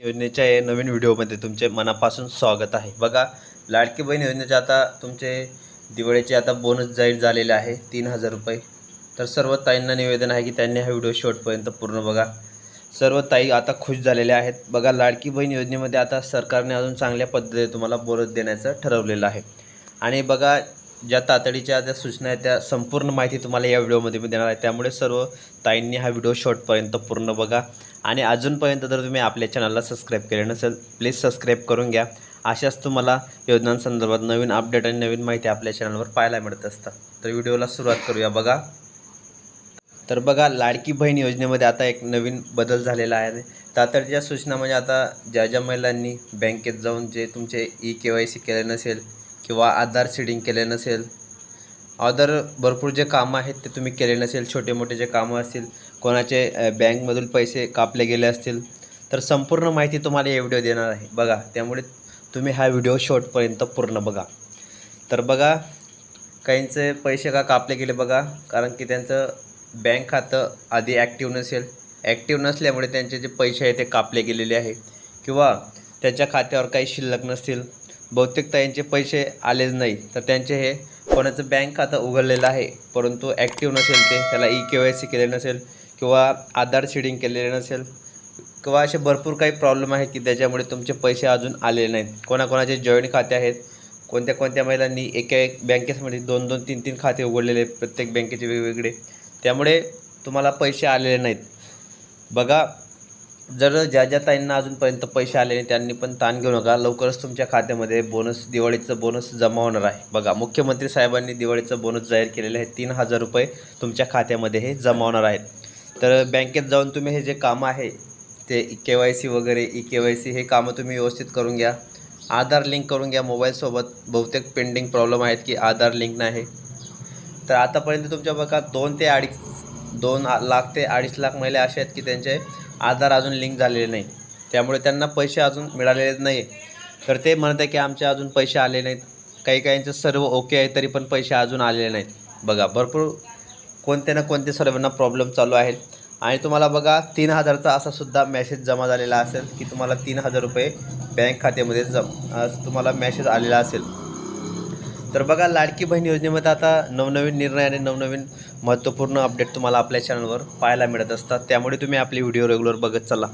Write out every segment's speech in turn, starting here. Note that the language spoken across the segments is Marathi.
योजनेच्या या नवीन व्हिडिओमध्ये तुमचे मनापासून स्वागत आहे. बघा लाडकी बहीण योजनेचे आता तुमचे दिवाळीचे आता बोनस जाहीर झालेले आहे तीन हजार रुपये. तर सर्व ताईंना निवेदन आहे की त्यांनी हा व्हिडिओ शेवटपर्यंत पूर्ण बघा. सर्व ताई आता खुश झालेल्या आहेत. बघा लाडकी बहीण योजनेमध्ये आता सरकारने अजून चांगल्या पद्धतीने तुम्हाला बोनस देण्याचं ठरवलेलं आहे. आणि बघा ज्या तातडीच्या ज्या सूचना आहेत त्या संपूर्ण माहिती तुम्हाला या व्हिडिओमध्ये मी देणार आहे. त्यामुळे सर्व ताईंनी हा व्हिडिओ शॉर्टपर्यंत पूर्ण बघा. आणि अजूनपर्यंत जर तुम्ही आपल्या चॅनलला सबस्क्राईब केले नसेल प्लीज सबस्क्राईब करून घ्या. अशाच तुम्हाला योजनांसंदर्भात नवीन अपडेट आणि नवीन माहिती आपल्या चॅनलवर पाहायला मिळत असतात. तर व्हिडिओला सुरुवात करूया बघा. तर बघा लाडकी बहीण योजनेमध्ये आता एक नवीन बदल झालेला आहे. तातडीच्या सूचना म्हणजे आता ज्या ज्या महिलांनी बँकेत जाऊन जे तुमचे ई के वाय सी केले नसेल किंवा आधार सीडिंग केले नसेल अदर भरपूर जे कामं आहेत ते तुम्ही केले नसेल छोटे मोठे जे कामं असतील कोणाचे बँकमधून पैसे कापले गेले असतील तर संपूर्ण माहिती तुम्हाला या व्हिडिओ देणार आहे. बघा त्यामुळे तुम्ही हा व्हिडिओ शॉर्टपर्यंत पूर्ण बघा. तर बघा काहींचे पैसे का कापले गेले बघा कारण की त्यांचं बँक खातं आधी ॲक्टिव्ह नसेल. ॲक्टिव्ह नसल्यामुळे त्यांचे जे पैसे आहे ते कापले गेलेले आहे. किंवा त्याच्या खात्यावर काही शिल्लक नसतील बहुतेक त्यांचे पैसे आलेच नाही. तर त्यांचे हे कोणाचं बँक खातं उघडलेलं आहे परंतु ॲक्टिव्ह नसेल ते त्याला ई के वाय सी केले नसेल किंवा आधार शेडिंग केलेले नसेल किंवा असे भरपूर काही प्रॉब्लेम आहे की त्याच्यामुळे तुमचे पैसे अजून आलेले नाहीत. कोणाकोणाचे जॉईंट खाते आहेत कोणत्या कोणत्या महिलांनी एका एक बँकेमध्ये दोन दोन तीन तीन खाते उघडलेले प्रत्येक बँकेचे वेगवेगळे. त्यामुळे तुम्हाला पैसे आलेले नाहीत. बघा जर ज्या ज्या ताईंना अजूनपर्यंत पैसे आले नाही त्यांनी पण ताण घेऊ नका. लवकरच तुमच्या खात्यामध्ये बोनस दिवाळीचं बोनस जमा होणार आहे. बघा मुख्यमंत्री साहेबांनी दिवाळीचं बोनस जाहीर केलेलं आहे. तीन हजार रुपये तुमच्या खात्यामध्ये हे जमा होणार आहेत. तर बँकेत जाऊन तुम्ही हे जे कामं आहे ते के वाय सी वगैरे ई के वाय सी हे कामं तुम्ही व्यवस्थित करून घ्या. आधार लिंक करून घ्या मोबाईलसोबत. बहुतेक पेंडिंग प्रॉब्लेम आहेत की आधार लिंक नाही. तर आतापर्यंत तुमच्या बघा दोन ते अडीच दोन लाख ते अडीच लाख महिला अशा आहेत की त्यांचे आधार अजून लिंक झालेले नाही त्यामुळे त्यांना पैसे अजून मिळालेले नाही तर ते म्हणत आहे की आमचे अजून पैसे आले नाहीत. काही काहींचं सर्व ओके आहे तरी पण पैसे अजून आलेले नाहीत. बघा भरपूर कोणते ना कोणते सर्वांना प्रॉब्लेम चालू आहेत. आणि तुम्हाला बघा तीन हजारचा असा सुद्धा मॅसेज जमा झालेला असेल की तुम्हाला तीन हजार रुपये बँक खात्यामध्ये जम तुम्हाला मॅसेज आलेला असेल. तर बघा लाडकी बहीण योजनेमध्ये आता नवनवीन निर्णय आणि नवनवीन महत्त्वपूर्ण अपडेट तुम्हाला आपल्या चॅनलवर पाहायला मिळत असतात. त्यामुळे तुम्ही आपली व्हिडिओ रेग्युलर बघत चला.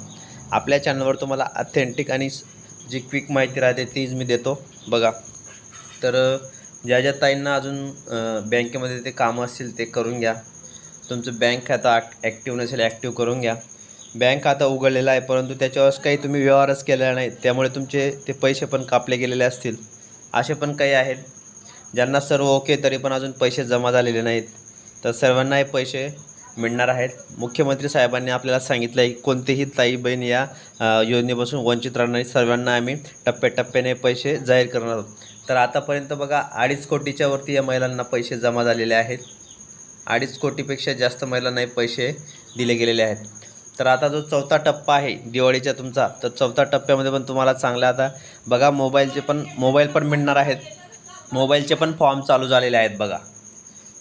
आपल्या चॅनलवर तुम्हाला अथेंटिक आणि जी क्विक माहिती राहते तीच मी देतो. बघा. तर ज्या ज्या ताईंना अजून बँकेमध्ये ते कामं असतील ते करून घ्या. तुमचं बँक खातं ॲक्टिव्ह नसेल ॲक्टिव्ह करून घ्या. बँक खातं उघडलेलं आहे परंतु त्याच्यावरच काही तुम्ही व्यवहारच केलेला नाही. त्यामुळे तुमचे ते पैसे पण कापले गेलेले असतील. असे पण काही आहेत. ज्यांना सर्व ओके तरी पण अजून पैसे जमा झालेले नाहीत. तर सर्वांना हे पैसे मिळणार आहेत. मुख्यमंत्री साहेबांनी आपल्याला सांगितलं आहे की कोणतीही ताई बहीण या योजनेपासून वंचित राहणार नाही सर्वांना आम्ही टप्प्याटप्प्याने पैसे जाहीर करणार आहोत. तर आतापर्यंत बघा अडीच कोटीच्या वरती या महिलांना पैसे जमा झालेले आहेत. अडीच कोटीपेक्षा जास्त महिलांनाही पैसे दिले गेलेले आहेत. तर आता जो चौथा टप्पा आहे दिवाळीचा तुमचा तर चौथा टप्प्यामध्ये पण तुम्हाला चांगला आता बघा मोबाईलचे पण मोबाईल पण मिळणार आहेत. मोबाईलचे पण फॉर्म चालू झालेले आहेत बघा.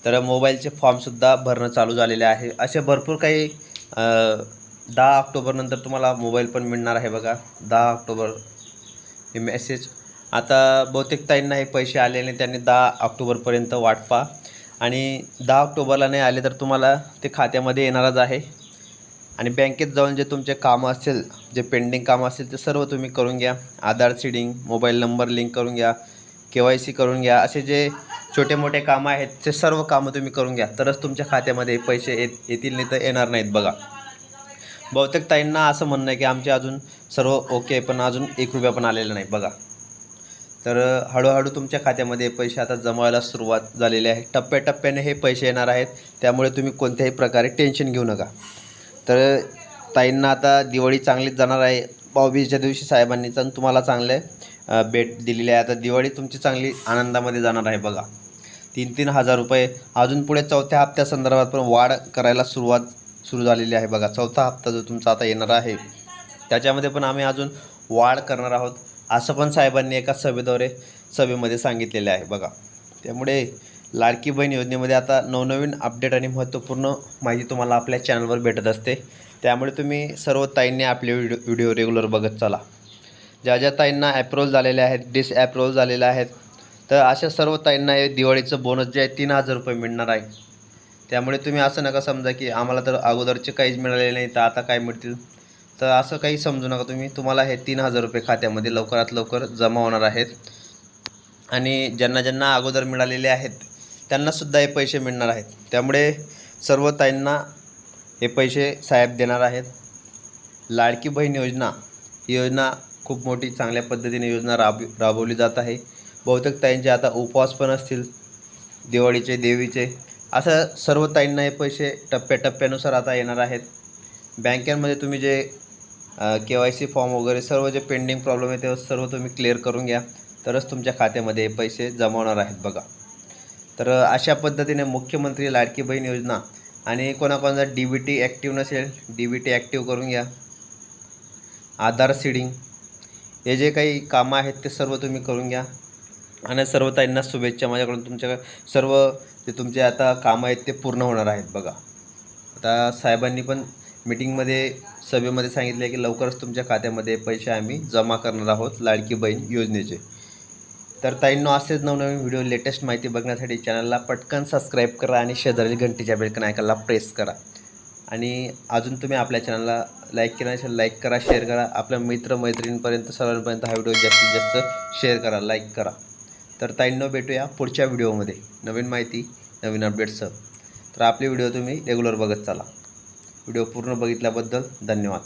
तर मोबाईलचे फॉर्मसुद्धा भरणं चालू झालेले आहे. असे भरपूर काही दहा ऑक्टोबरनंतर तुम्हाला मोबाईल पण मिळणार आहे बघा. दहा ऑक्टोबर हे मेसेज आता बहुतेक ताईंना हे पैसे आले नाही त्यांनी दहा ऑक्टोबरपर्यंत वाट पहा. आणि दहा ऑक्टोबरला नाही आले तर तुम्हाला ते खात्यामध्ये येणारच आहे. आणि बँकेत जाऊन जे तुमचे कामं असेल जे पेंडिंग कामं असेल ते सर्व तुम्ही करून घ्या. Aadhaar seeding mobile number link करून घ्या. के वाय सी करून घ्या. असे जे छोटे मोठे कामं आहेत ते सर्व कामं तुम्ही करून घ्या. तरच तुमच्या खात्यामध्ये पैसे येत येतील नाही तर येणार नाहीत बघा. बहुतेक ताईंना असं म्हणणं आहे की आमचे अजून सर्व ओके पण अजून एक रुपया पण आलेला नाही बघा. तर हळूहळू तुमच्या खात्यामध्ये पैसे आता जमवायला सुरुवात झालेली आहे. टप्प्याटप्प्याने हे पैसे येणार आहेत. त्यामुळे तुम्ही कोणत्याही प्रकारे टेन्शन घेऊ नका. तर ताईंना आता दिवाळी चांगलीच जाणार आहे. भाऊबीजच्या दिवशी साहेबांनी चांग तुम्हाला चांगले आहे. भेट दिलेली आहे. आता दिवाळी तुमची चांगली आनंदामध्ये जाणार आहे बघा. तीन तीन हजार रुपये. अजून पुढे चौथ्या हप्त्यासंदर्भात पण वाढ करायला सुरुवात सुरू झालेली आहे बघा. चौथा हप्ता जो तुमचा आता येणार आहे त्याच्यामध्ये पण आम्ही अजून वाढ करणार आहोत असं पण साहेबांनी एका सभेद्वारे सभेमध्ये सांगितलेले आहे बघा. त्यामुळे लाडकी बहीण योजनेमध्ये आता नवनवीन अपडेट आणि महत्त्वपूर्ण माहिती तुम्हाला आपल्या चॅनलवर भेटत असते. त्यामुळे तुम्ही सर्व ताईंनी आपले व्हिडिओ व्हिडिओ रेग्युलर बघत चला. ज्या ज्या ताईंना ॲप्रोल झालेल्या आहेत डिसॲप्रोल झालेल्या झालेले आहेत तर अशा सर्व ताईंना हे दिवाळीचं बोनस जे आहे तीन हजार रुपये मिळणार आहे. त्यामुळे तुम्ही असं नका समजा की आम्हाला तर अगोदरचे काहीच मिळालेले नाही तर आता काय मिळतील? तर असं काही समजू नका तुम्ही. तुम्हाला हे तीन हजार रुपये खात्यामध्ये लवकरात लवकर जमा होणार आहेत. आणि ज्यांना ज्यांना अगोदर मिळालेले आहेत त्यांनासुद्धा हे पैसे मिळणार आहेत. त्यामुळे सर्व ताईंना हे पैसे साहेब देणार आहेत. लाडकी बहीण योजना ही योजना खूप मोठी चांगल्या पद्धतीने योजना राब राबवली जात आहे. बहुतेक ताईंचे आता उपवास पण असतील. दिवाळीचे देवीचे. असं सर्व ताईंना हे पैसे टप्प्याटप्प्यानुसार आता येणार आहेत. बँकांमध्ये तुम्ही जे के वाय सी फॉर्म वगैरे सर्व जे पेंडिंग प्रॉब्लेम आहे ते सर्व तुम्ही क्लिअर करून घ्या. तरच तुमच्या खात्यामध्ये हे पैसे जमा होणार आहेत बघा. तर अशा पद्धतीने मुख्यमंत्री लाडकी बहीण योजना आणि कोणाकोणाचा डी बी टी ॲक्टिव्ह नसेल डी बी टी ॲक्टिव्ह करून घ्या. आधार सीडिंग हे जे काही कामं आहेत ते सर्व तुम्ही करून घ्या. आणि सर्व ताईंना शुभेच्छा. माझ्याकडून तुमच्या सर्व जे तुमचे आता कामं आहेत ते पूर्ण होणार आहेत बघा. आता साहेबांनी पण मीटिंगमध्ये सभेमध्ये सांगितले की लवकरच तुमच्या खात्यामध्ये पैसे आम्ही जमा करणार आहोत लाडकी बहीण योजनेचे. तर ताईंनो असेच नवनवीन व्हिडिओ लेटेस्ट माहिती बघण्यासाठी चॅनलला पटकन सबस्क्राईब करा आणि शेजारील घंटीच्या बेलकन ऐकायला प्रेस करा. आणि अजून तुम्ही आपल्या चॅनलला लाईक केला असेल लाईक करा शेअर करा. आपल्या मित्रमैत्रिणींपर्यंत सर्वांपर्यंत हा व्हिडिओ जास्तीत जास्त शेअर करा लाईक करा. तर ताईंनो भेटूया पुढच्या व्हिडिओमध्ये नवीन माहिती नवीन अपडेट्ससह तर आपले व्हिडिओ तुम्ही रेग्युलर बघत चला. व्हिडिओ पूर्ण बघितल्याबद्दल धन्यवाद.